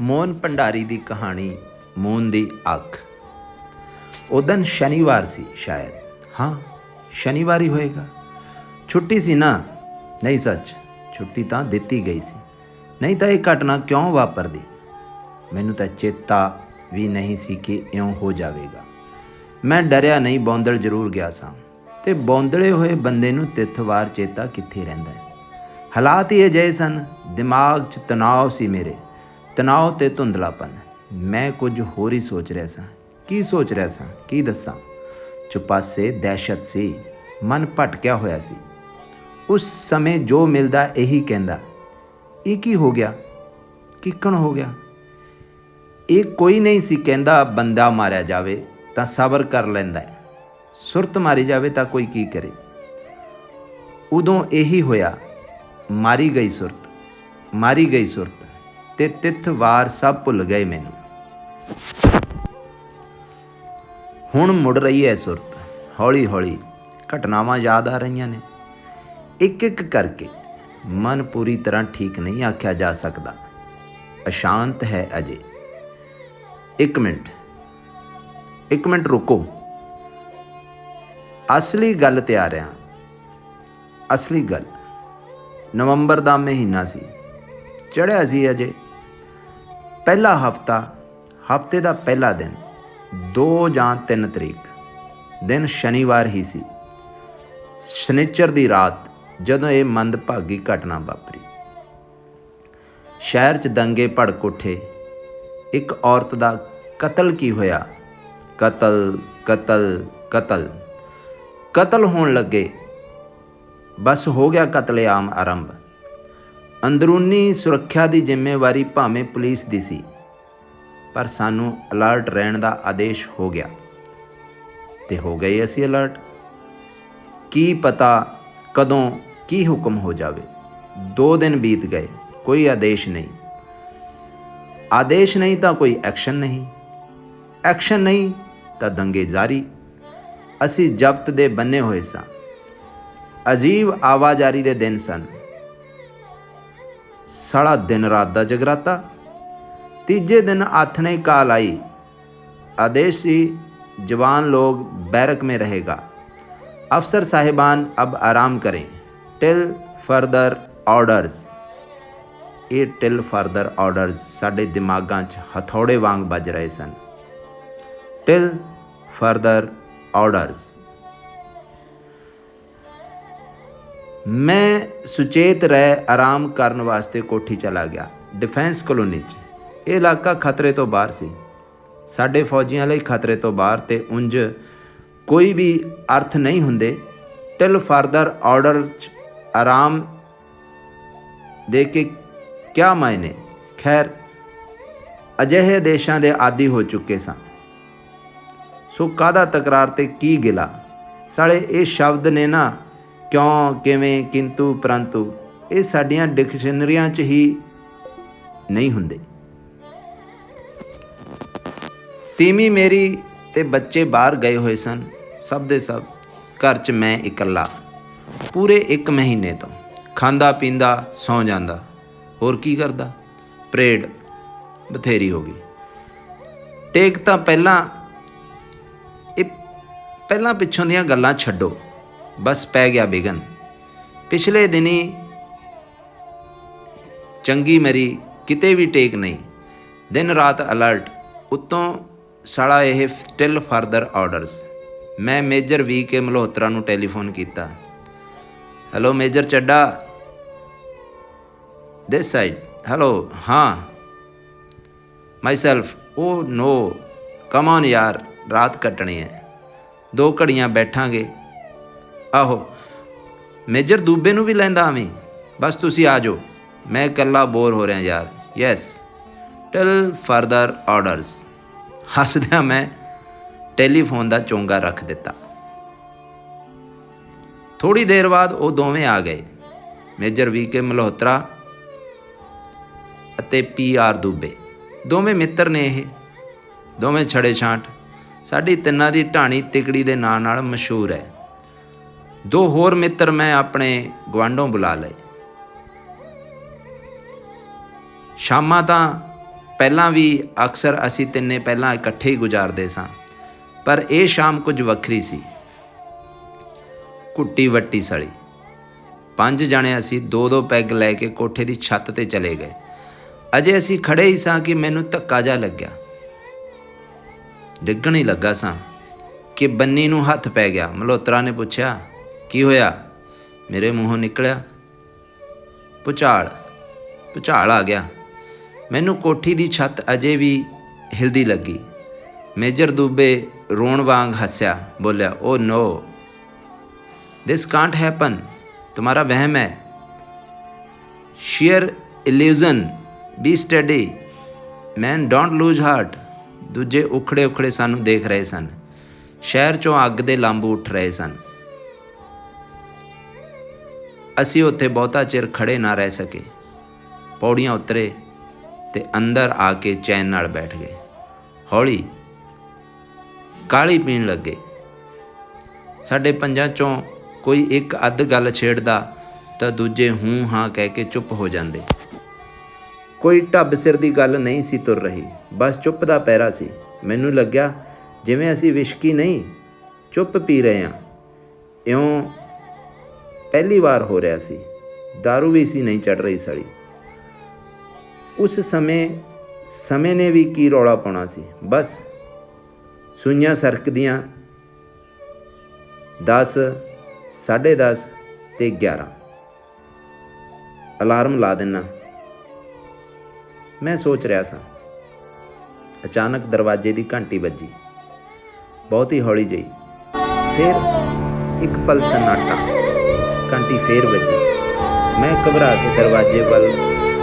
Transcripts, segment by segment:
ਮੋਹਨ ਭੰਡਾਰੀ ਦੀ ਕਹਾਣੀ ਮੂਨ ਦੀ ਅੱਖ। ਉਦਨ ਸ਼ਨੀਵਾਰ ਸੀ ਸ਼ਾਇਦ। ਹਾਂ, ਸ਼ਨੀਵਾਰ ਹੀ ਹੋਏਗਾ। ਛੁੱਟੀ ਸੀ ਨਾ? ਨਹੀਂ ਸੱਚ, ਛੁੱਟੀ ਤਾਂ ਦਿੱਤੀ ਗਈ ਸੀ। ਨਹੀਂ ਤਾਂ ਇਹ ਘਟਨਾ ਕਿਉਂ ਵਾਪਰਦੀ? ਮੈਨੂੰ ਤਾਂ ਚੇਤਾ ਵੀ ਨਹੀਂ ਸੀ ਕਿ ਇਉਂ ਹੋ ਜਾਵੇਗਾ। ਮੈਂ ਡਰਿਆ ਨਹੀਂ ਬੌਂਦਲ ਜ਼ਰੂਰ ਗਿਆ ਸਾਂ। ਤੇ ਬੌਂਦਲੇ ਹੋਏ ਬੰਦੇ ਨੂੰ ਤਿੱਥਵਾਰ ਚੇਤਾ ਕਿੱਥੇ ਰਹਿੰਦਾ ਹੈ? ਹਾਲਾਤ ਹੀ ਅਜਿਹੇ ਸਨ। ਦਿਮਾਗ 'ਚ ਤਣਾਅ ਸੀ ਮੇਰੇ। ਤਣਾਅ ਤੇ ਧੁੰਦਲਾਪਨ। ਮੈਂ ਕੁਝ ਹੋਰ ਹੀ ਸੋਚ ਰਿਹਾ ਸਾਂ। ਕੀ ਸੋਚ ਰਿਹਾ ਸਾਂ? ਕੀ ਦੱਸਾਂ? ਚੁਪਾਸੇ ਦਹਿਸ਼ਤ ਸੀ। ਮਨ ਭਟਕਿਆ ਹੋਇਆ ਸੀ। ਉਸ ਸਮੇਂ ਜੋ ਮਿਲਦਾ ਇਹੀ ਕਹਿੰਦਾ, ਇਹ ਕੀ ਹੋ ਗਿਆ? ਕਿੱਕਣ ਹੋ ਗਿਆ? ਇਹ ਕੋਈ ਨਹੀਂ ਸੀ ਕਹਿੰਦਾ, ਬੰਦਾ ਮਾਰਿਆ ਜਾਵੇ ਤਾਂ ਸਬਰ ਕਰ ਲੈਂਦਾ ਹੈ। ਸੁਰਤ ਮਾਰੀ ਜਾਵੇ ਤਾਂ ਕੋਈ ਕੀ ਕਰੇ? ਉਦੋਂ ਇਹੀ ਹੋਇਆ, ਮਾਰੀ ਗਈ ਸੁਰਤ, ਮਾਰੀ ਗਈ ਸੁਰਤ। ਤੇ ਤਿੱਥ ਵਾਰ ਸਭ ਭੁੱਲ ਗਏ ਮੈਨੂੰ। ਹੁਣ ਮੁੜ ਰਹੀ ਹੈ ਸੁਰਤ। ਹੌਲੀ ਹੌਲੀ ਘਟਨਾਵਾਂ ਯਾਦ ਆ ਰਹੀਆਂ ਨੇ। ਇੱਕ ਇੱਕ ਕਰਕੇ ਮਨ ਪੂਰੀ ਤਰ੍ਹਾਂ ਠੀਕ ਨਹੀਂ ਆਖਿਆ ਜਾ ਸਕਦਾ। ਅਸ਼ਾਂਤ ਹੈ ਅਜੇ। ਇੱਕ ਮਿੰਟ। ਇੱਕ ਮਿੰਟ ਰੁਕੋ। ਅਸਲੀ ਗੱਲ ਤੇ ਆ। ਰਿਹਾ ਅਸਲੀ ਗੱਲ। ਨਵੰਬਰ ਦਾ ਮਹੀਨਾ ਸੀ। ਚੜਿਆ ਸੀ ਅਜੇ। ਪਹਿਲਾ ਹਫਤਾ, ਹਫ਼ਤੇ ਦਾ ਪਹਿਲਾ ਦਿਨ 2 ਜਾਂ 3 ਤਰੀਕ। ਦਿਨ ਸ਼ਨੀਵਾਰ ਹੀ ਸੀ। ਸ਼ਨੀਚਰ ਦੀ ਰਾਤ ਜਦੋਂ ਇਹ ਮੰਦਭਾਗੀ ਘਟਨਾ ਵਾਪਰੀ। ਸ਼ਹਿਰ 'ਚ ਦੰਗੇ ਭੜਕ ਉੱਠੇ। ਇੱਕ ਔਰਤ ਦਾ ਕਤਲ ਕੀ ਹੋਇਆ? ਕਤਲ ਕਤਲ ਕਤਲ। ਕਤਲ ਹੋਣ ਲੱਗੇ। ਬਸ ਹੋ ਗਿਆ ਕਤਲੇਆਮ ਆਰੰਭ। ਅੰਦਰੂਨੀ ਸੁਰੱਖਿਆ ਦੀ ਜ਼ਿੰਮੇਵਾਰੀ ਭਾਵੇਂ ਪੁਲਿਸ ਦੀ ਸੀ, ਪਰ ਸਾਨੂੰ ਅਲਰਟ ਰਹਿਣ ਦਾ ਆਦੇਸ਼ ਹੋ ਗਿਆ। ਤੇ ਹੋ ਗਏ ਅਸੀਂ ਅਲਰਟ। ਕੀ ਪਤਾ ਕਦੋਂ ਕੀ ਹੁਕਮ ਹੋ ਜਾਵੇ। 2 ਦਿਨ ਬੀਤ ਗਏ, ਕੋਈ ਆਦੇਸ਼ ਨਹੀਂ। ਆਦੇਸ਼ ਨਹੀਂ ਤਾਂ ਕੋਈ ਐਕਸ਼ਨ ਨਹੀਂ। ਐਕਸ਼ਨ ਨਹੀਂ ਤਾਂ ਦੰਗੇ ਜਾਰੀ। ਅਸੀਂ ਜ਼ਬਤ ਦੇ ਬੰਨੇ ਹੋਏ ਸਾਂ। ਅਜੀਬ ਆਵਾਜ਼ਾਰੀ ਦੇ ਦਿਨ ਸਨ। ਸਾਲਾ ਦਿਨ ਰਾਤ ਦਾ ਜਗਰਾਤਾ ਤੀਜੇ ਦਿਨ ਆਥਣੇ ਕਾਲ ਆਈ आदेश ਸੀ जवान लोग बैरक में रहेगा अफसर साहिबान अब आराम करें टिल फर्दर ऑर्डर्स ਇਹ ਟਿਲ ਫਰਦਰ ਆਰਡਰਸ ਸਾਡੇ ਦਿਮਾਗਾਂ 'ਚ ਹਥੌੜੇ ਵਾਂਗ ਵੱਜ ਰਹੇ ਸਨ ਟਿਲ ਫਰਦਰ ਆਰਡਰਸ ਮੈਂ ਸੁਚੇਤ ਰਹਿ ਆਰਾਮ ਕਰਨ ਵਾਸਤੇ ਕੋਠੀ ਚਲਾ ਗਿਆ ਡਿਫੈਂਸ ਕਲੋਨੀ 'ਚ। ਇਹ ਇਲਾਕਾ ਖਤਰੇ ਤੋਂ ਬਾਹਰ ਸੀ। ਸਾਡੇ ਫੌਜੀਆਂ ਲਈ ਖਤਰੇ ਤੋਂ ਬਾਹਰ ਤੇ ਉਂਝ ਕੋਈ ਵੀ ਅਰਥ ਨਹੀਂ ਹੁੰਦੇ। ਟਿਲ ਫਰਦਰ ਆਰਡਰ 'ਚ ਆਰਾਮ ਦੇ ਕੇ ਕਿਆ ਮਾਇਨੇ? ਖੈਰ, ਅਜਿਹੇ ਦੇਸ਼ਾਂ ਦੇ ਆਦੀ ਹੋ ਚੁੱਕੇ ਸਾਂ। ਸੋ ਕਾਦਾ ਤਕਰਾਰ ਤੇ ਕੀ ਗਿਲਾ? ਸਾਲੇ, ਇਹ ਸ਼ਬਦ ਨੇ ਨਾ ਕਿਉਂ, ਕਿਵੇਂ, ਕਿੰਤੂ, ਪਰੰਤੂ, ਇਹ ਸਾਡੀਆਂ ਡਿਕਸ਼ਨਰੀਆਂ 'ਚ ਹੀ ਨਹੀਂ ਹੁੰਦੇ। ਤੀਮੀ ਮੇਰੀ ਤੇ ਬੱਚੇ ਬਾਹਰ ਗਏ ਹੋਏ ਸਨ। ਸਭ ਦੇ ਸਭ ਘਰ 'ਚ ਮੈਂ ਇਕੱਲਾ। ਪੂਰੇ 1 ਮਹੀਨੇ ਤੋਂ ਖਾਂਦਾ, ਪੀਂਦਾ, ਸੌ ਜਾਂਦਾ। ਹੋਰ ਕੀ ਕਰਦਾ? ਪਰੇਡ ਬਥੇਰੀ ਹੋ ਗਈ। ਟੇਕ ਤਾਂ ਪਹਿਲਾਂ, ਇਹ ਪਹਿਲਾਂ ਪਿੱਛੋਂ ਦੀਆਂ ਗੱਲਾਂ ਛੱਡੋ। ਬਸ ਪੈ ਗਿਆ ਬਿਗਨ। ਪਿਛਲੇ ਦਿਨੀ ਚੰਗੀ ਮਰੀ ਕਿਤੇ ਵੀ ਟੇਕ ਨਹੀਂ। ਦਿਨ ਰਾਤ ਅਲਰਟ। ਉਤੋਂ ਸਾਲਾ ਇਹ ਸਟਿਲ ਫਰਦਰ ਆਰਡਰਸ ਮੈਂ ਮੇਜਰ ਵੀ ਕੇ ਮਲਹੋਤਰਾ ਨੂੰ ਟੈਲੀਫੋਨ ਕੀਤਾ। Hello major Chadha. This side hello, ਹਾਂ। Myself oh no come on ਯਾਰ, ਰਾਤ ਕੱਟਣੀ ਹੈ। ਦੋ ਘੜੀਆਂ ਬੈਠਾਂਗੇ। ਆਹੋ, ਮੇਜਰ ਦੂਬੇ ਨੂੰ ਵੀ ਲੈਂਦਾ ਆਵੇਂ ਬਸ ਤੁਸੀਂ ਆ ਜਾਓ। ਮੈਂ ਇਕੱਲਾ ਬੋਰ ਹੋ ਰਿਹਾ ਯਾਰ। ਯੈਸ ਟਿਲ ਫਰਦਰ ਆਰਡਰਸ ਹੱਸਦਿਆਂ ਮੈਂ ਟੈਲੀਫੋਨ ਦਾ ਚੋਂਗਾ ਰੱਖ ਦਿੱਤਾ। ਥੋੜੀ ਦੇਰ ਬਾਅਦ ਉਹ ਦੋਵੇਂ ਆ ਗਏ। ਮੇਜਰ ਵੀ ਕੇ ਮਲਹੋਤਰਾ ਅਤੇ ਪੀ ਆਰ ਦੂਬੇ। ਦੋਵੇਂ ਮਿੱਤਰ ਨੇ ਇਹ। ਦੋਵੇਂ ਛੜੇ ਛਾਂਟ ਸਾਡੀ ਤਿੰਨਾਂ ਦੀ ਢਾਣੀ ਤਿਕੜੀ ਦੇ ਨਾਂ ਨਾਲ ਮਸ਼ਹੂਰ ਹੈ। ਦੋ ਹੋਰ ਮਿੱਤਰ ਮੈਂ ਆਪਣੇ ਗਵਾਂਢੋਂ ਬੁਲਾ ਲਏ। ਸ਼ਾਮਾਂ ਤਾਂ ਪਹਿਲਾਂ ਵੀ ਅਕਸਰ ਅਸੀਂ ਤਿੰਨੇ ਪਹਿਲਾਂ ਇਕੱਠੇ ਹੀ ਗੁਜ਼ਾਰਦੇ ਸਾਂ, ਪਰ ਇਹ ਸ਼ਾਮ ਕੁਝ ਵੱਖਰੀ ਸੀ। ਕੁੱਟੀ ਵੱਟੀ ਸਲੀ। ਪੰਜ ਜਣੇ ਅਸੀਂ ਦੋ ਦੋ ਪੈਗ ਲੈ ਕੇ ਕੋਠੇ ਦੀ ਛੱਤ ਤੇ ਚਲੇ ਗਏ। ਅਜੇ ਅਸੀਂ ਖੜੇ ਹੀ ਸਾਂ ਕਿ ਮੈਨੂੰ ਧੱਕਾ ਜਾ ਲੱਗਿਆ। ਡਿੱਗਣ ਹੀ ਲੱਗਾ ਸਾਂ ਕਿ ਬੰਨੀ ਨੂੰ ਹੱਥ ਪੈ ਗਿਆ। ਮਲਹੋਤਰਾ ਨੇ ਪੁੱਛਿਆ ਕੀ ਹੋਇਆ ਮੇਰੇ ਮੂੰਹੋਂ ਨਿਕਲਿਆ ਪੁਚਾਲ ਪੁਚਾਲ ਆ ਗਿਆ ਮੈਨੂੰ ਕੋਠੀ ਦੀ ਛੱਤ ਅਜੇ ਵੀ ਹਿਲਦੀ ਲੱਗੀ ਮੇਜਰ ਦੂਬੇ ਰੋਣ ਵਾਂਗ ਹੱਸਿਆ ਬੋਲਿਆ ਓ ਨੋ ਦਿਸ ਕਾਂਟ ਹੈਪਨ तुम्हारा वहम है sheer illusion be steady man don't lose heart ਦੂਜੇ ਉਖੜੇ ਉਖੜੇ ਸਾਨੂੰ ਦੇਖ ਰਹੇ ਸਨ ਸ਼ਹਿਰ ਚੋਂ ਅੱਗ ਦੇ ਲੰਬ ਉੱਠ ਰਹੇ ਸਨ ਅਸੀਂ ਉੱਥੇ ਬਹੁਤਾ ਚਿਰ ਖੜੇ ਨਾ ਰਹਿ ਸਕੇ। ਪੌੜੀਆਂ ਉਤਰੇ ਤੇ ਅੰਦਰ ਆ ਕੇ ਚੈਨ ਨਾਲ ਬੈਠ ਗਏ। ਹੌਲੀ ਕਾਲੀ ਪੀਣ ਲੱਗੇ। ਸਾਡੇ ਪੰਜਾਂ ਚੋਂ ਕੋਈ ਇੱਕ ਅੱਧ ਗੱਲ ਛੇੜਦਾ ਤਾਂ ਦੂਜੇ ਹੂੰ ਹਾਂ ਕਹਿ ਕੇ ਚੁੱਪ ਹੋ ਜਾਂਦੇ। ਕੋਈ ਢੱਬ ਸਿਰ ਦੀ ਗੱਲ ਨਹੀਂ ਸੀ ਤੁਰ ਰਹੀ। ਬਸ ਚੁੱਪ ਦਾ ਪੈਰਾ ਸੀ। ਮੈਨੂੰ ਲੱਗਿਆ ਜਿਵੇਂ ਅਸੀਂ ਵਿਸ਼ਕੀ ਨਹੀਂ, ਚੁੱਪ ਪੀ ਰਹੇ ਹਾਂ। ਇਉਂ ਪਹਿਲੀ ਵਾਰ ਹੋ ਰਿਹਾ ਸੀ। दारू ਵੀ ਸੀ, ਨਹੀਂ ਚੜ ਰਹੀ ਸੜੀ ਉਸ ਸਮੇਂ ਸਮੇਂ ਨੇ ਵੀ ਕੀ ਰੌਲਾ ਪਾਉਣਾ ਸੀ। ਬਸ, ਸੂਈਆਂ ਸਰਕਦੀਆਂ। 10 10:30 ਤੇ 11 ਅਲਾਰਮ ਲਾ ਦੇਣਾ ਮੈਂ ਸੋਚ ਰਿਹਾ ਸਾਂ। ਅਚਾਨਕ ਦਰਵਾਜ਼ੇ ਦੀ ਘੰਟੀ ਵੱਜੀ। ਬਹੁਤ ਹੀ ਹੌਲੀ ਜਿਹੀ। ਫਿਰ ਇੱਕ ਪਲ ਸਨਾਟਾ ਘੰਟੀ ਫੇਰ ਵੱਜੀ ਮੈਂ ਘਬਰਾ ਕੇ ਦਰਵਾਜ਼ੇ ਵੱਲ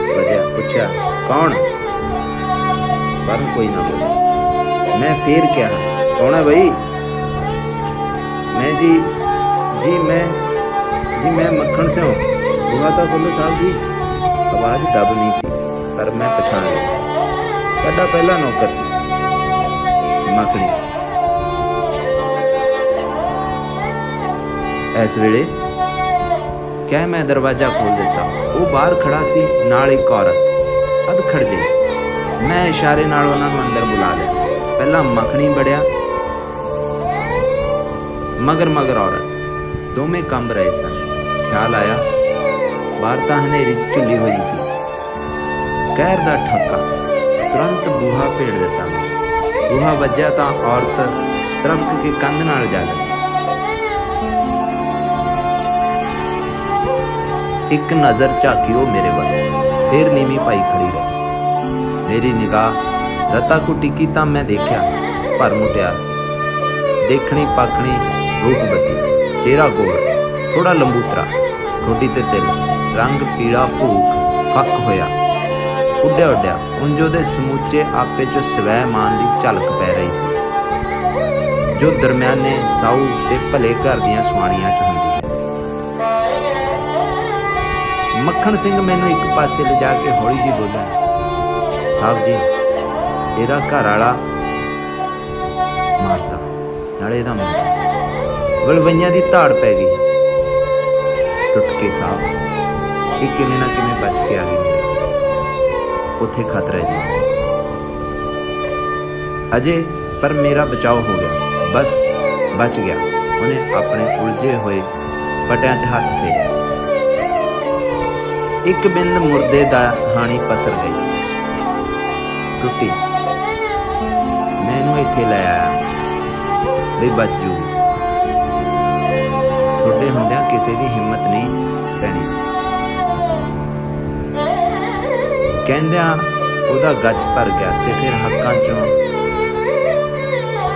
ਵਧਿਆ ਪੁੱਛਿਆ ਕੌਣ ਪਰ ਕੋਈ ਨਾ ਬੋਲਿਆ ਮੈਂ ਫੇਰ ਕਿਹਾ ਕੌਣ ਹੈ ਬਈ मैं जी जी मैं जी मैं मक्खन से हूँ बुआ ਤਾਂ ਬੋਲੋ ਸਾਹਿਬ ਜੀ ਆਵਾਜ਼ ਦਬ ਨਹੀਂ ਸੀ ਪਰ ਮੈਂ ਪਛਾਣ ਲਿਆ ਸਾਡਾ ਪਹਿਲਾ ਨੌਕਰ ਸੀ ਮੱਖਣੀ ਇਸ ਵੇਲੇ ਕਹਿ ਮੈਂ ਦਰਵਾਜ਼ਾ ਖੋਲ ਦਿੱਤਾ। ਉਹ ਬਾਹਰ ਖੜਾ ਸੀ, ਨਾਲ ਇੱਕ ਔਰਤ। ਅਧ ਖੜ ਗਈ ਮੈਂ ਇਸ਼ਾਰੇ ਨਾਲ ਉਹਨਾਂ ਨੂੰ ਅੰਦਰ ਬੁਲਾ ਲਿਆ। ਪਹਿਲਾਂ ਮੱਖਣੀ ਬੜਿਆ, ਮਗਰ ਮਗਰ ਔਰਤ। ਦੋਵੇਂ ਕੰਬ ਰਹੇ ਸਨ। ਖਿਆਲ ਆਇਆ, ਬਾਹਰ ਤਾਂ ਹਨੇਰੀ ਝੁੱਲੀ ਹੋਈ ਸੀ। ਕਹਿਰ ਦਾ ਠੱਕਾ। ਤੁਰੰਤ ਬੂਹਾ ਭੇੜ ਦਿੱਤਾ। ਮੈਂ ਬੂਹਾ ਵੱਜਿਆ ਤਾਂ ਔਰਤ ਤਰਮਕ ਕੇ ਕੰਧ ਨਾਲ ਜਾ ਲੱਗੀ ਇੱਕ ਨਜ਼ਰ ਝਾਕੀ ਉਹ ਮੇਰੇ ਵੱਲ। ਫਿਰ ਨੀਵੀਂ ਪਾਈ ਖੜੀ ਰਹੀ। ਮੇਰੀ ਨਿਗਾਹ ਰਤਾ ਕੋ ਟਿੱਕੀ ਤਾਂ ਮੈਂ ਦੇਖਿਆ ਪਰ ਮੁਟਿਆਰ ਸੀ। ਦੇਖਣੀ ਪਾਖਣੀ ਰੂਪਵਤੀ ਚਿਹਰਾ ਗੋਲ ਥੋੜਾ ਲੰਬੂਤਰਾ ਠੋਡੀ ਤੇ ਤਿਲ, ਰੰਗ ਪੀਲਾ ਭੂਖ, ਫੱਕ ਹੋਇਆ। ਉੱਡਿਆ ਉੱਡਿਆ ਉਂਜੋ ਦੇ ਸਮੁੱਚੇ ਆਪੇ ਚ ਸਵੈ ਮਾਨ ਦੀ ਝਲਕ ਪੈ ਰਹੀ ਸੀ। ਜੋ ਦਰਮਿਆਨੇ ਸਾਊ ਤੇ ਭਲੇ ਘਰ ਦੀਆਂ ਸੁਆਣੀਆਂ ਚ ਮੱਖਣ ਸਿੰਘ ਮੈਨੂੰ ਇੱਕ ਪਾਸੇ ਲਿਜਾ ਕੇ ਹੌਲੀ ਜੀ ਬੋਲਿਆ, ਸਾਹਿਬ ਜੀ, ਇਹਦਾ ਘਰ ਵਾਲਾ ਮਾਰਤਾ, ਨਾਲੇ ਇਹਦਾ ਮੁੰਡਾ। ਵਲਵਈਆਂ ਦੀ ਧਾੜ ਪੈ ਗਈ। ਟੁੱਟ ਕੇ ਸਾਹਿਬ, ਇਹ ਕਿਵੇਂ ਨਾ ਕਿਵੇਂ ਬਚ ਕੇ ਆ ਗਈ ਉੱਥੇ ਖਤਰਾ ਜੀ। ਅਜੇ ਪਰ ਮੇਰਾ ਬਚਾਓ ਹੋ ਗਿਆ। ਬਸ ਬਚ ਗਿਆ। ਉਹਨੇ ਆਪਣੇ ਉਲਝੇ ਹੋਏ ਪਟਿਆਂ 'ਚ ਹੱਥ ਫੇਰਿਆ। ਇੱਕ ਬਿੰਦ ਮੁਰਦੇ ਦਾ ਹਾਣੀ ਪਸਰ ਗਈ। ਟੁੱਟੀ। ਮੈਨੂੰ ਇੱਥੇ ਲੈ ਆਇਆ। ਵੀ ਬਚ ਜੂਗੀ ਤੁਹਾਡੇ ਹੁੰਦਿਆਂ ਕਿਸੇ ਦੀ ਹਿੰਮਤ ਨਹੀਂ ਪੈਣੀ। ਕਹਿੰਦਿਆਂ ਉਹਦਾ ਗੱਜ ਭਰ ਗਿਆ ਤੇ ਫਿਰ ਹੱਕਾਂ ਚੋਂ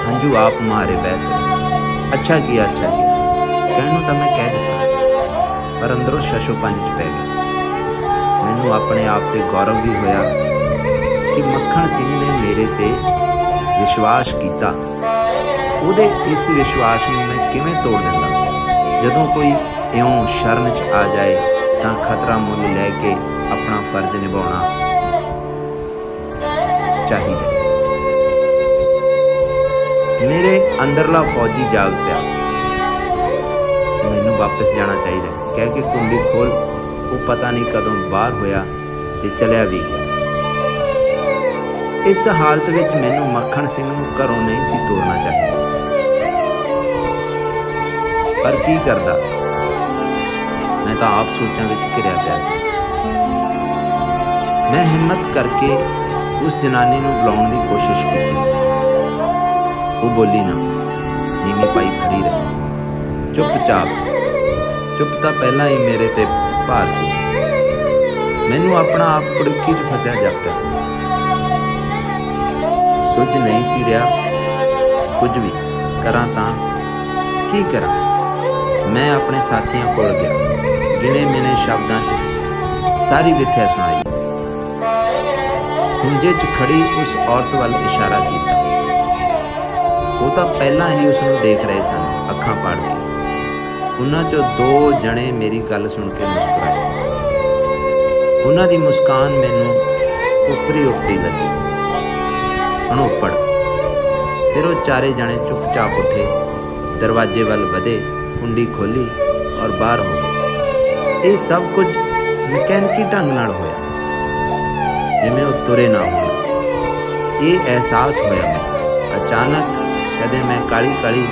ਹੰਝੂ ਆਪ ਮਾਰੇ ਬੈਠੇ ਅੱਛਾ ਕੀ ਅੱਛਾ ਕੀ। ਕਹਿਣ ਨੂੰ ਤਾਂ ਮੈਂ ਕਹਿ ਦਿੱਤਾ, ਪਰ ਅੰਦਰੋਂ ਸ਼ਸ਼ੋ ਪੰਜ ਚ ਪੈ ਗਿਆ ਮੈਨੂੰ ਆਪਣੇ ਆਪ ਤੇ ਗੌਰਵ ਵੀ ਹੋਇਆ ਕਿ ਮੱਖਣ ਸਿੰਘ ਨੇ ਮੇਰੇ ਤੇ ਵਿਸ਼ਵਾਸ ਕੀਤਾ। ਉਹਦੇ ਇਸ ਵਿਸ਼ਵਾਸ ਨੂੰ ਮੈਂ ਕਿਵੇਂ ਤੋੜ ਦਿੰਦਾ? ਜਦੋਂ ਕੋਈ ਇਉਂ ਸ਼ਰਨ ਚ ਆ ਜਾਏ ਤਾਂ ਖਤਰਾ ਮੁੱਲ ਲੈ ਕੇ ਆਪਣਾ ਫਰਜ਼ ਨਿਭਾਉਣਾ ਚਾਹੀਦਾ। ਮੇਰੇ ਅੰਦਰਲਾ ਫੌਜੀ ਜਾਗ ਪਿਆ। ਮੈਨੂੰ ਵਾਪਸ ਜਾਣਾ ਚਾਹੀਦਾ ਕਹਿ ਕੇ ਕੁੰਡੀ ਖੋਲ ਉਹ ਪਤਾ ਨਹੀਂ ਕਦੋਂ ਬਾਹਰ ਹੋਇਆ ਤੇ ਚਲਿਆ ਵੀ ਗਿਆ। ਇਸ ਹਾਲਤ ਵਿੱਚ ਮੈਨੂੰ ਮੱਖਣ ਸਿੰਘ ਨੂੰ ਘਰੋਂ ਨਹੀਂ ਸੀ ਤੋਰਨਾ ਚਾਹੀਦਾ। ਪਰ ਕੀ ਕਰਦਾ? ਮੈਂ ਤਾਂ ਆਪ ਸੋਚਾਂ ਵਿੱਚ ਘਿਰਿਆ ਪਿਆ ਸੀ। ਮੈਂ ਹਿੰਮਤ ਕਰਕੇ ਉਸ ਜਨਾਨੀ ਨੂੰ ਬੁਲਾਉਣ ਦੀ ਕੋਸ਼ਿਸ਼ ਕੀਤੀ। ਉਹ ਬੋਲੀ, ਨਾ, ਨੀਵੀਂ ਪਾਈ ਖੜੀ ਰਹੀ। ਚੁੱਪਚਾਪ ਚੁੱਪ ਤਾਂ ਪਹਿਲਾਂ ਹੀ ਮੇਰੇ ਤੇ ਭਾਰ ਸੀ। ਮੈਨੂੰ ਆਪਣਾ ਆਪ ਕੁੜਕੀ 'ਚ ਫਸਿਆ ਜਾਪਿਆ ਸੁੱਝ ਨਹੀਂ ਸੀ ਰਿਹਾ। ਕੁਝ ਵੀ ਕਰਾਂ ਤਾਂ ਕੀ ਕਰਾਂ? ਮੈਂ ਆਪਣੇ ਸਾਥੀਆਂ ਕੋਲ ਗਿਆ। ਗਿਣੇ ਮਿਣੇ ਸ਼ਬਦਾਂ 'ਚ ਸਾਰੀ ਵਿਥਿਆ ਸੁਣਾਈ। ਖੁੰਝੇ 'ਚ ਖੜੀ ਉਸ ਔਰਤ ਵੱਲ ਇਸ਼ਾਰਾ ਕੀਤਾ। ਉਹ ਤਾਂ ਪਹਿਲਾਂ ਹੀ ਉਸ ਨੂੰ ਦੇਖ ਰਹੇ ਸਨ, ਅੱਖਾਂ ਪਾੜ ਕੇ। ਉਹਨਾਂ 'ਚੋਂ ਦੋ ਜਣੇ ਮੇਰੀ ਗੱਲ ਸੁਣ ਕੇ ਮੁਸਕਰਾਏ। ਉਹਨਾਂ ਦੀ ਮੁਸਕਾਨ ਮੈਨੂੰ ਉਪਰੀ ਉਪਰੀ ਲੱਗੀ। ਅਣੋਪੜ ਫਿਰ ਉਹ ਚਾਰੇ ਜਣੇ ਚੁੱਪਚਾਪ ਉੱਠੇ, ਦਰਵਾਜ਼ੇ ਵੱਲ ਵਧੇ, ਕੁੰਡੀ ਖੋਲੀ ਔਰ ਬਾਹਰ ਹੋ ਗਏ। ਇਹ ਸਭ ਕੁਝ ਮਕੈਨਿਕੀ ਢੰਗ ਨਾਲ ਹੋਇਆ। ਜਿਵੇਂ ਉਹ ਤੁਰੇ ਨਾ ਹੋਣ। ਇਹ ਅਹਿਸਾਸ ਹੋਇਆ ਮੈਨੂੰ। ਅਚਾਨਕ ਕਦੇ ਮੈਂ ਕਾਲੀ ਕਾਲੀ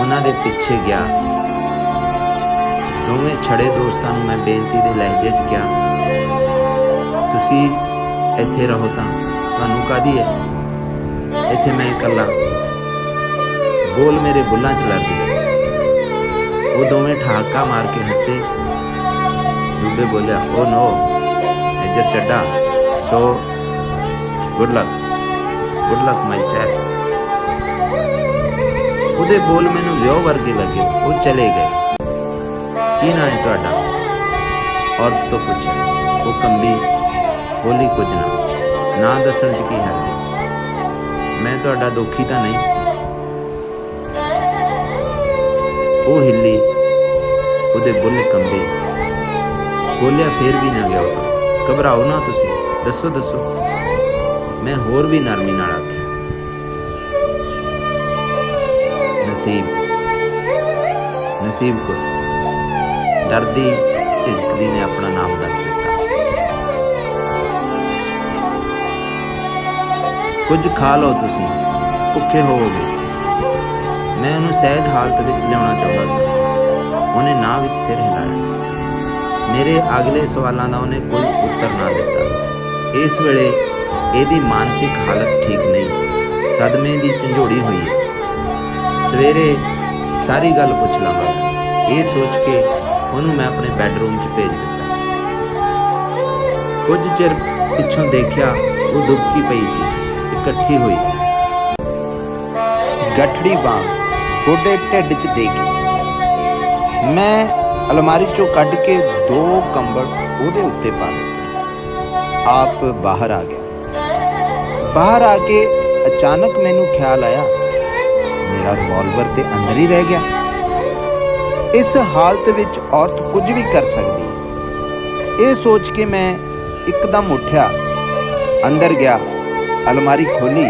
ਉਹਨਾਂ ਦੇ ਪਿੱਛੇ ਗਿਆ ਦੋਵੇਂ ਛੜੇ ਦੋਸਤਾਂ ਨੂੰ ਮੈਂ ਬੇਨਤੀ ਦੇ ਲਹਿਜੇ 'ਚ ਕਿਹਾ, ਤੁਸੀਂ ਇੱਥੇ ਰਹੋ ਤਾਂ ਤੁਹਾਨੂੰ ਕਾਦੀ ਹੈ? ਇੱਥੇ ਮੈਂ ਇਕੱਲਾ। ਬੋਲ ਮੇਰੇ ਬੁੱਲਾਂ 'ਚ ਲਰਜ ਗਏ ਉਹ ਦੋਵੇਂ ਠਾਕਾ ਮਾਰ ਕੇ ਹੱਸੇ। ਦੂਬੇ ਬੋਲਿਆ, ਓ ਨੋ, ਇੱਧਰ Chadda, so, good luck good luck my chap. ਉਹਦੇ ਬੋਲ ਮੈਨੂੰ ਵਿਆਹ ਵਰਗੇ ਲੱਗੇ, ਉਹ ਚਲੇ ਗਏ। ਕੀ ਨਾਂ ਹੈ ਤੁਹਾਡਾ? ਔਰਤ ਤੋਂ ਪੁੱਛਿਆ। ਉਹ ਕੰਬੀ, ਬੋਲੀ ਕੁਝ ਨਾ। ਨਾਂ ਦੱਸਣ ਚ ਕੀ ਹਰਜ ਹੈ? ਮੈਂ ਤੁਹਾਡਾ ਦੁਖੀ ਤਾਂ ਨਹੀਂ। ਉਹ ਹਿੱਲੀ, ਉਹਦੇ ਬੁੱਲ ਕੰਬੇ। ਬੋਲਿਆ, ਫੇਰ ਵੀ ਨਾ ਗਿਆ ਉਹ ਤਾਂ। ਘਬਰਾਓ ਨਾ ਤੁਸੀਂ। ਦੱਸੋ ਦੱਸੋ। ਮੈਂ ਹੋਰ ਵੀ ਨਰਮੀ ਨਾਲ ਆਖਿਆ। ਨਸੀਬ। ਨਸੀਬ ਕੋ ਡਰਦੀ ਝਿਜਕਦੀ ਨੇ ਆਪਣਾ ਨਾਮ ਦੱਸ ਦਿੱਤਾ। ਕੁਝ ਖਾ ਲਓ ਤੁਸੀਂ, ਭੁੱਖੇ ਹੋਵੋਗੇ। ਮੈਂ ਉਹਨੂੰ ਸਹਿਜ ਹਾਲਤ ਵਿੱਚ ਲਿਆਉਣਾ ਚਾਹੁੰਦਾ ਸੀ। ਉਹਨੇ ਨਾ ਵਿੱਚ ਸਿਰ ਹਿਲਾਇਆ। ਮੇਰੇ ਅਗਲੇ ਸਵਾਲਾਂ ਦਾ ਉਹਨੇ ਕੋਈ ਉੱਤਰ ਨਾ ਦਿੱਤਾ। ਇਸ ਵੇਲੇ ਇਹਦੀ ਮਾਨਸਿਕ ਹਾਲਤ ਠੀਕ ਨਹੀਂ। ਸਦਮੇ ਦੀ ਝੰਜੋੜੀ ਹੋਈ ਹੈ। ਸਵੇਰੇ ਸਾਰੀ ਗੱਲ ਪੁੱਛ ਲਾਂਗਾ। ਇਹ ਸੋਚ ਕੇ ਉਹਨੂੰ ਮੈਂ ਆਪਣੇ ਬੈੱਡਰੂਮ 'ਚ ਭੇਜ ਦਿੱਤਾ। ਕੁਝ ਚਿਰ ਪਿੱਛੋਂ ਦੇਖਿਆ ਉਹ ਦੁਬਕੀ ਪਈ ਸੀ, ਇਕੱਠੀ ਹੋਈ। ਗੱਠੜੀ ਵਾਂਗ ਗੋਡੇ ਢਿੱਡ 'ਚ ਦੇ ਕੇ ਮੈਂ ਅਲਮਾਰੀ 'ਚੋਂ ਕੱਢ ਕੇ ਦੋ ਕੰਬਲ ਉਹਦੇ ਉੱਤੇ ਪਾ ਦਿੱਤੇ। ਆਪ ਬਾਹਰ ਆ ਗਿਆ। ਬਾਹਰ ਆ ਕੇ ਅਚਾਨਕ ਮੈਨੂੰ ਖਿਆਲ ਆਇਆ, ਮੇਰਾ ਰਿਵਾਲਵਰ ਤੇ ਅੰਦਰ ਹੀ ਰਹਿ ਗਿਆ। ਇਸ ਹਾਲਤ ਵਿੱਚ ਔਰਤ ਕੁਝ ਵੀ ਕਰ ਸਕਦੀ। ਇਹ ਸੋਚ ਕੇ ਮੈਂ ਇੱਕਦਮ ਉੱਠਿਆ। ਅੰਦਰ ਗਿਆ, ਅਲਮਾਰੀ ਖੋਲੀ,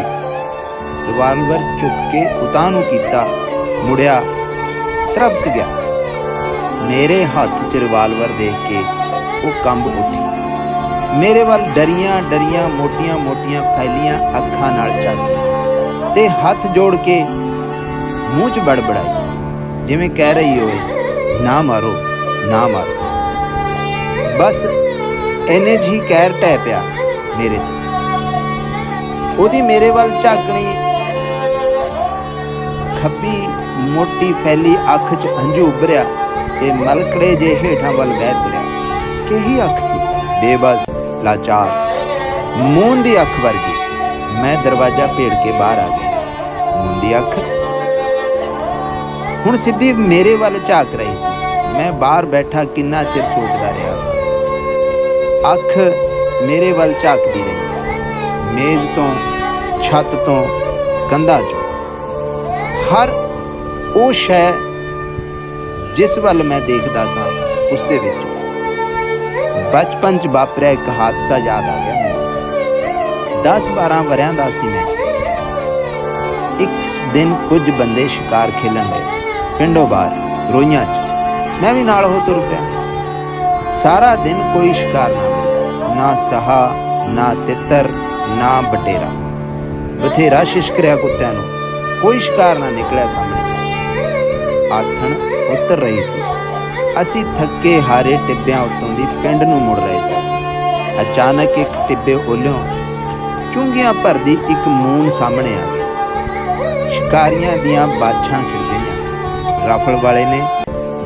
ਰਿਵਾਲਵਰ ਚੁੱਕ ਕੇ ਉਤਾਂ ਨੂੰ ਕੀਤਾ, ਮੁੜਿਆ ਤਰਪਕ ਗਿਆ। ਮੇਰੇ ਹੱਥ 'ਚ ਰਿਵਾਲਵਰ ਦੇਖ ਕੇ ਉਹ ਕੰਬ ਉੱਠੀ। ਮੇਰੇ ਵੱਲ ਡਰੀਆਂ ਡਰੀਆਂ ਮੋਟੀਆਂ ਮੋਟੀਆਂ ਫੈਲੀਆਂ ਅੱਖਾਂ ਨਾਲ ਝਾਕੀ ਤੇ ਹੱਥ ਜੋੜ ਕੇ ਮੂੰਹ 'ਚ ਬੜਬੜਾਈ। ਜਿਵੇਂ ਕਹਿ ਰਹੀ ਹੋਵੇ ਨਾ ਮਾਰੋ ਨਾ ਮਾਰੋ। ਬਸ ਇਹਨੇ ਜੀ ਕਹਿਰ ਟਹਿ ਪਿਆ ਮੇਰੇ ਤੇ। ਉਹਦੀ ਮੇਰੇ ਵੱਲ ਝਾਕਣੀ ਖੱਬੀ ਮੋਟੀ ਫੈਲੀ ਅੱਖ 'ਚ ਹੰਝੂ ਉਭਰਿਆ ਤੇ ਮਲਕੜੇ ਜੇ ਹੇਠਾਂ ਵੱਲ ਵਹਿ ਤੁਰਿਆ। ਕਿਹੀ ਅੱਖ ਸੀ? ਬੇਬਸ, ਲਾਚਾਰ। ਮੂੰਹ ਦੀ ਅੱਖ ਵਰਗੀ। ਮੈਂ ਦਰਵਾਜ਼ਾ ਭੇੜ ਕੇ ਬਾਹਰ ਆ ਗਿਆ। ਮੂੰਹ ਦੀ ਅੱਖ ਹੁਣ ਸਿੱਧੀ ਮੇਰੇ ਵੱਲ ਝਾਕ ਰਹੀ ਸੀ। ਮੈਂ ਬਾਹਰ ਬੈਠਾ ਕਿੰਨਾ ਚਿਰ ਸੋਚਦਾ ਰਿਹਾ ਸੀ। ਅੱਖ ਮੇਰੇ ਵੱਲ ਝਾਕਦੀ ਰਹੀ। ਮੇਜ਼ ਤੋਂ, ਛੱਤ ਤੋਂ, ਕੰਧਾਂ ਚੋਂ। ਹਰ ਉਹ ਸ਼ੈ ਜਿਸ ਵੱਲ ਮੈਂ ਦੇਖਦਾ ਸਾਂ, ਉਸ ਦੇ ਵਿੱਚ। ਬਚਪਨ 'ਚ ਵਾਪਰਿਆ ਇੱਕ ਹਾਦਸਾ ਯਾਦ ਆ ਗਿਆ ਮੈਨੂੰ। 10-12 ਵਰਿਆਂ ਦਾ ਸੀ ਮੈਂ। ਇੱਕ ਦਿਨ ਕੁਝ ਬੰਦੇ ਸ਼ਿਕਾਰ ਖੇਲਣ ਗਏ। ਪਿੰਡੋਂ ਬਾਹਰ, ਰੋਈਆਂ 'ਚ। ਮੈਂ ਵੀ ਨਾਲ ਹੋ ਤੁਰ ਪਿਆ। ਸਾਰਾ ਦਿਨ ਕੋਈ ਸ਼ਿਕਾਰ ਨਾ ਮਿਲਿਆ। ਨਾ ਸਹਾ, ਨਾ ਤਿੱਤਰ, ਨਾ ਬਟੇਰਾ। ਬਥੇਰਾ ਸ਼ਿਸ਼ਕਰਿਆ ਕੁੱਤਿਆਂ ਨੂੰ। ਕੋਈ ਸ਼ਿਕਾਰ ਨਾ ਨਿਕਲਿਆ ਸਾਹਮਣੇ। ਆਥਣ ਉਤਰ ਰਹੀ ਸੀ। ਅਸੀਂ ਥੱਕੇ ਹਾਰੇ ਟਿੱਬਿਆਂ ਉੱਤੋਂ ਦੀ ਪਿੰਡ ਨੂੰ ਮੁੜ ਰਹੇ ਸੀ। ਅਚਾਨਕ ਇੱਕ ਟਿੱਬੇ ਓਲਿਓਂ ਚੁੰਗੀਆਂ ਭਰਦੀ ਇੱਕ ਮੂਨ ਸਾਹਮਣੇ ਆ ਗਈ। ਸ਼ਿਕਾਰੀਆਂ ਦੀਆਂ ਬਾਛਾਂ ਖਿੜ ਰਾਫਲ ਵਾਲੇ ਨੇ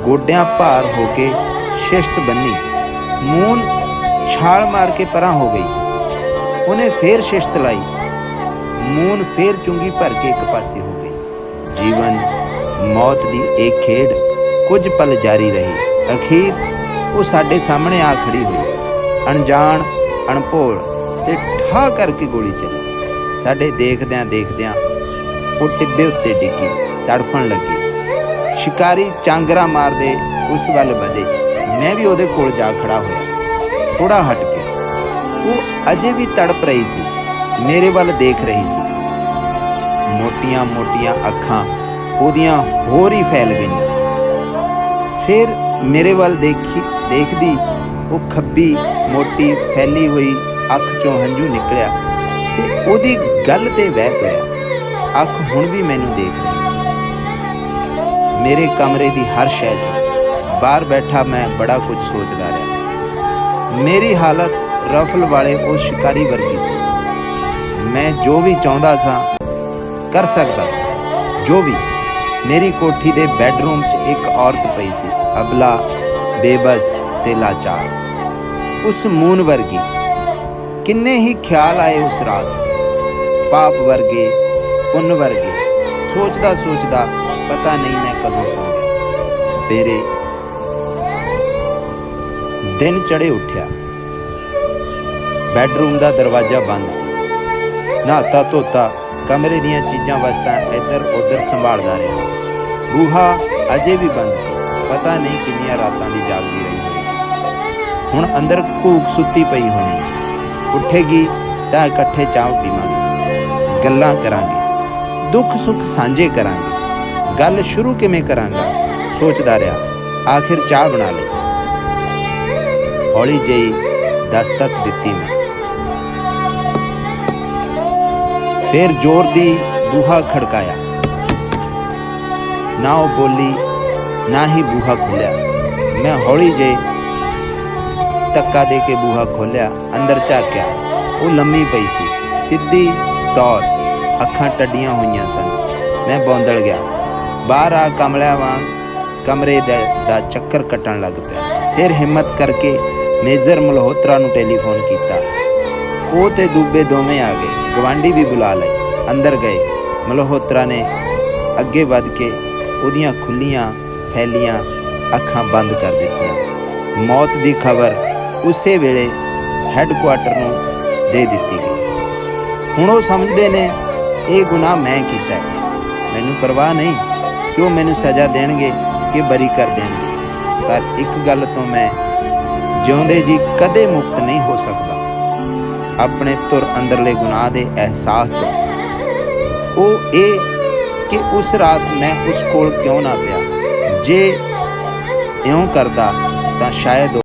ਗੋਡਿਆਂ ਭਾਰ ਹੋ ਕੇ ਸ਼ਿਸ਼ਤ ਬੰਨੀ। ਮੂਨ ਛਾਲ ਮਾਰ ਕੇ ਪਰਾਂ ਹੋ ਗਈ। ਉਹਨੇ ਫੇਰ ਸ਼ਿਸ਼ਤ ਲਾਈ। ਮੂਨ ਫੇਰ ਚੁੰਗੀ ਭਰ ਕੇ ਇੱਕ ਪਾਸੇ ਹੋ ਗਈ। ਜੀਵਨ, ਮੌਤ ਦੀ ਇਹ ਖੇਡ ਕੁਝ ਪਲ ਜਾਰੀ ਰਹੀ। ਅਖੀਰ ਉਹ ਸਾਡੇ ਸਾਹਮਣੇ ਆ ਖੜੀ ਹੋਈ। ਅਣਜਾਣ, ਅਣਭੋਲ ਤੇ ਠਾ ਕਰਕੇ ਗੋਲੀ ਚੱਲੀ। ਸਾਡੇ ਦੇਖਦਿਆਂ ਦੇਖਦਿਆਂ ਉਹ ਟਿੱਬੇ ਉੱਤੇ ਡਿੱਗੀ, ਤੜਫਣ ਲੱਗੀ। ਸ਼ਿਕਾਰੀ ਚਾਂਗਰਾ ਮਾਰਦੇ ਉਸ ਵੱਲ ਵਧੇ। ਮੈਂ ਵੀ ਉਹਦੇ ਕੋਲ ਜਾ ਖੜਾ ਹੋਇਆ। ਥੋੜਾ ਹਟ ਕੇ। ਉਹ ਅਜੇ ਵੀ ਤੜਪ ਰਹੀ ਸੀ। ਮੇਰੇ ਵੱਲ ਦੇਖ ਰਹੀ ਸੀ। ਮੋਟੀਆਂ-ਮੋਟੀਆਂ ਅੱਖਾਂ ਉਹਦੀਆਂ ਹੋਰ ਹੀ ਫੈਲ ਗਈਆਂ। ਫਿਰ ਮੇਰੇ ਵੱਲ ਦੇਖੀ, ਦੇਖਦੀ ਉਹ ਖੱਬੀ ਮੋਟੀ ਫੈਲੀ ਹੋਈ ਅੱਖ ਚੋਂ ਹੰਝੂ ਨਿਕਲਿਆ ਤੇ ਉਹਦੀ ਗੱਲ ਤੇ ਵਹਿ ਤੁਰਿਆ। ਅੱਖ ਹੁਣ ਵੀ ਮੈਨੂੰ ਦੇਖ ਰਹੀ ਮੇਰੇ ਕਮਰੇ ਦੀ ਹਰ ਸ਼ੈ 'ਚ ਬਾਹਰ ਬੈਠਾ ਮੈਂ ਬੜਾ ਕੁਝ ਸੋਚਦਾ ਰਿਹਾ। ਮੇਰੀ ਹਾਲਤ ਰਫਲ ਵਾਲੇ ਉਸ ਸ਼ਿਕਾਰੀ ਵਰਗੀ ਸੀ। ਮੈਂ ਜੋ ਵੀ ਚਾਹੁੰਦਾ ਸਾਂ, ਕਰ ਸਕਦਾ ਸਾਂ। ਜੋ ਵੀ ਮੇਰੀ ਕੋਠੀ ਦੇ ਬੈੱਡਰੂਮ 'ਚ ਇੱਕ ਔਰਤ ਪਈ ਸੀ, ਅਬਲਾ, ਬੇਬਸ ਤੇ ਲਾਚਾਰ। ਉਸ ਮੂਨ ਵਰਗੀ। ਕਿੰਨੇ ਹੀ ਖਿਆਲ ਆਏ ਉਸ ਰਾਤ। ਪਾਪ ਵਰਗੇ, ਪੁੰਨ ਵਰਗੇ। ਸੋਚਦਾ ਸੋਚਦਾ ਪਤਾ ਨਹੀਂ ਮੈਂ ਕਦੋਂ ਸੌਂ ਗਿਆ। ਸਵੇਰੇ ਦਿਨ ਚੜੇ ਉੱਠਿਆ। ਬੈੱਡਰੂਮ ਦਾ ਦਰਵਾਜ਼ਾ ਬੰਦ ਸੀ। ਨਹਾਤਾ ਧੋਤਾ, ਕਮਰੇ ਦੀਆਂ ਚੀਜ਼ਾਂ ਵਸਤਾਂ ਇੱਧਰ ਉੱਧਰ ਸੰਭਾਲਦਾ ਰਿਹਾ। ਬੂਹਾ ਅਜੇ ਵੀ ਬੰਦ ਸੀ। ਪਤਾ ਨਹੀਂ ਕਿੰਨੀਆਂ ਰਾਤਾਂ ਦੀ ਜਾਗਦੀ ਰਹੀ ਹੋਵੇਗੀ ਹੁਣ ਅੰਦਰ ਘੂਕ ਸੁੱਤੀ ਪਈ ਹੋਣੀ। ਉੱਠੇਗੀ ਤਾਂ ਇਕੱਠੇ ਚਾਹ ਪੀਵਾਂਗੇ। ਗੱਲਾਂ ਕਰਾਂਗੇ। ਦੁੱਖ ਸੁੱਖ ਸਾਂਝੇ ਕਰਾਂਗੇ। ਗੱਲ ਸ਼ੁਰੂ ਕਿਵੇਂ ਕਰਾਂਗਾ ਸੋਚਦਾ ਰਿਹਾ ਆਖਿਰ ਚਾਹ ਬਣਾ ਲਈ ਹੌਲੀ ਜਿਹੀ ਦਸਤਕ ਦਿੱਤੀ ਮੈਂ ਫਿਰ ਜ਼ੋਰ ਦੀ ਬੂਹਾ ਖੜਕਾਇਆ ਨਾ ਉਹ ਬੋਲੀ ਨਾ ਹੀ ਬੂਹਾ ਖੁੱਲਿਆ ਮੈਂ ਹੌਲੀ ਜੇ ਧੱਕਾ ਦੇ ਕੇ ਬੂਹਾ ਖੋਲਿਆ ਅੰਦਰ ਝਾਕਿਆ ਉਹ ਲੰਮੀ ਪਈ ਸੀ ਸਿੱਧੀ ਸਤੌਰ ਅੱਖਾਂ ਟੱਡੀਆਂ ਹੋਈਆਂ ਸਨ ਮੈਂ ਬੌਂਦਲ ਗਿਆ ਬਾਹਰ ਆ ਕਮਲਿਆਂ ਵਾਂਗ ਕਮਰੇ ਦਾ ਦਾ ਚੱਕਰ ਕੱਟਣ ਲੱਗ ਪਿਆ। ਫਿਰ ਹਿੰਮਤ ਕਰਕੇ ਮੇਜਰ ਮਲਹੋਤਰਾ ਨੂੰ ਟੈਲੀਫੋਨ ਕੀਤਾ। ਉਹ ਤੇ ਦੂਬੇ ਦੋਵੇਂ ਆ ਗਏ। ਗਵਾਂਢੀ ਵੀ ਬੁਲਾ ਲਏ। ਅੰਦਰ ਗਏ। ਮਲਹੋਤਰਾ ਨੇ ਅੱਗੇ ਵੱਧ ਕੇ ਉਹਦੀਆਂ ਖੁੱਲੀਆਂ, ਫੈਲੀਆਂ ਅੱਖਾਂ ਬੰਦ ਕਰ ਦਿੱਤੀਆਂ। ਮੌਤ ਦੀ ਖਬਰ ਉਸੇ ਵੇਲੇ ਹੈੱਡਕੁਆਟਰ ਨੂੰ ਦੇ ਦਿੱਤੀ ਗਈ। ਹੁਣ ਉਹ ਸਮਝਦੇ ਨੇ, ਇਹ ਗੁਨਾਹ ਮੈਂ ਕੀਤਾ ਹੈ। ਮੈਨੂੰ ਪਰਵਾਹ ਨਹੀਂ। ਕਿ ਉਹ ਮੈਨੂੰ ਸਜ਼ਾ ਦੇਣਗੇ ਕਿ ਬਰੀ ਕਰ ਦੇਣਗੇ ਪਰ ਇੱਕ ਗੱਲ ਤੋਂ ਮੈਂ ਜਿਉਂਦੇ ਜੀ ਕਦੇ ਮੁਕਤ ਨਹੀਂ ਹੋ ਸਕਦਾ। ਆਪਣੇ ਤੁਰ ਅੰਦਰਲੇ ਗੁਨਾਹ ਦੇ ਅਹਿਸਾਸ ਤੋਂ। ਉਹ ਇਹ ਕਿ ਉਸ ਰਾਤ ਮੈਂ ਉਸ ਕੋਲ ਕਿਉਂ ਨਾ ਪਿਆ? ਜੇ ਇਉਂ ਕਰਦਾ ਤਾਂ ਸ਼ਾਇਦ ਉਹ